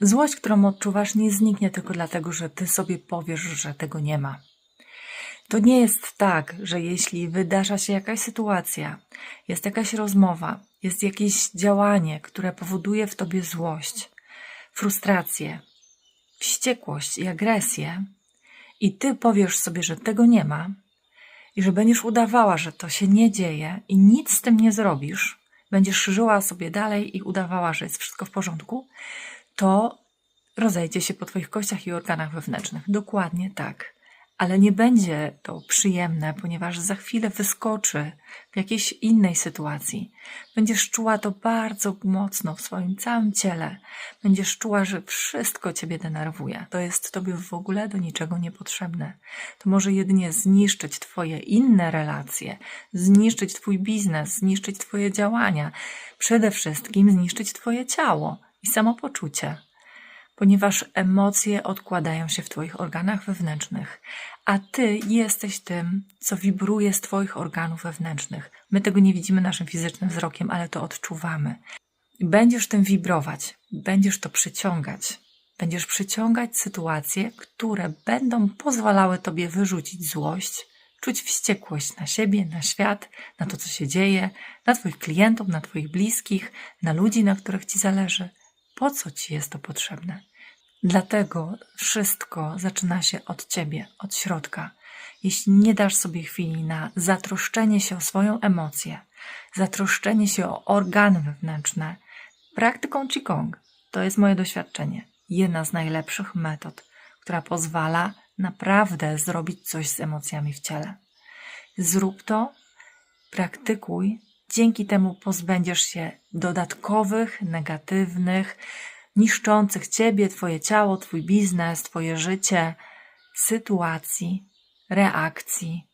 Złość, którą odczuwasz, nie zniknie tylko dlatego, że ty sobie powiesz, że tego nie ma. To nie jest tak, że jeśli wydarza się jakaś sytuacja, jest jakaś rozmowa, jest jakieś działanie, które powoduje w tobie złość, frustrację, wściekłość i agresję, i ty powiesz sobie, że tego nie ma, i że będziesz udawała, że to się nie dzieje i nic z tym nie zrobisz, będziesz żyła sobie dalej i udawała, że jest wszystko w porządku, to rozejdzie się po Twoich kościach i organach wewnętrznych. Dokładnie tak. Ale nie będzie to przyjemne, ponieważ za chwilę wyskoczy w jakiejś innej sytuacji. Będziesz czuła to bardzo mocno w swoim całym ciele. Będziesz czuła, że wszystko Ciebie denerwuje. To jest Tobie w ogóle do niczego niepotrzebne. To może jedynie zniszczyć Twoje inne relacje, zniszczyć Twój biznes, zniszczyć Twoje działania, przede wszystkim zniszczyć Twoje ciało samopoczucie ponieważ emocje odkładają się w Twoich organach wewnętrznych, a Ty jesteś tym, co wibruje z Twoich organów wewnętrznych. My tego nie widzimy naszym fizycznym wzrokiem, ale to odczuwamy. Będziesz tym wibrować, będziesz to przyciągać. Będziesz przyciągać sytuacje, które będą pozwalały Tobie wyrzucić złość, czuć wściekłość na siebie, na świat, na to, co się dzieje, na Twoich klientów, na Twoich bliskich, na ludzi, na których Ci zależy. Po co Ci jest to potrzebne? Dlatego wszystko zaczyna się od Ciebie, od środka. Jeśli nie dasz sobie chwili na zatroszczenie się o swoją emocję, zatroszczenie się o organy wewnętrzne, praktyką Qigong, to jest moje doświadczenie, jedna z najlepszych metod, która pozwala naprawdę zrobić coś z emocjami w ciele. Zrób to, praktykuj, dzięki temu pozbędziesz się dodatkowych, negatywnych, niszczących ciebie, twoje ciało, twój biznes, twoje życie, sytuacji, reakcji,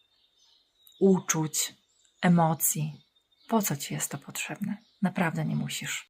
uczuć, emocji. Po co ci jest to potrzebne? Naprawdę nie musisz.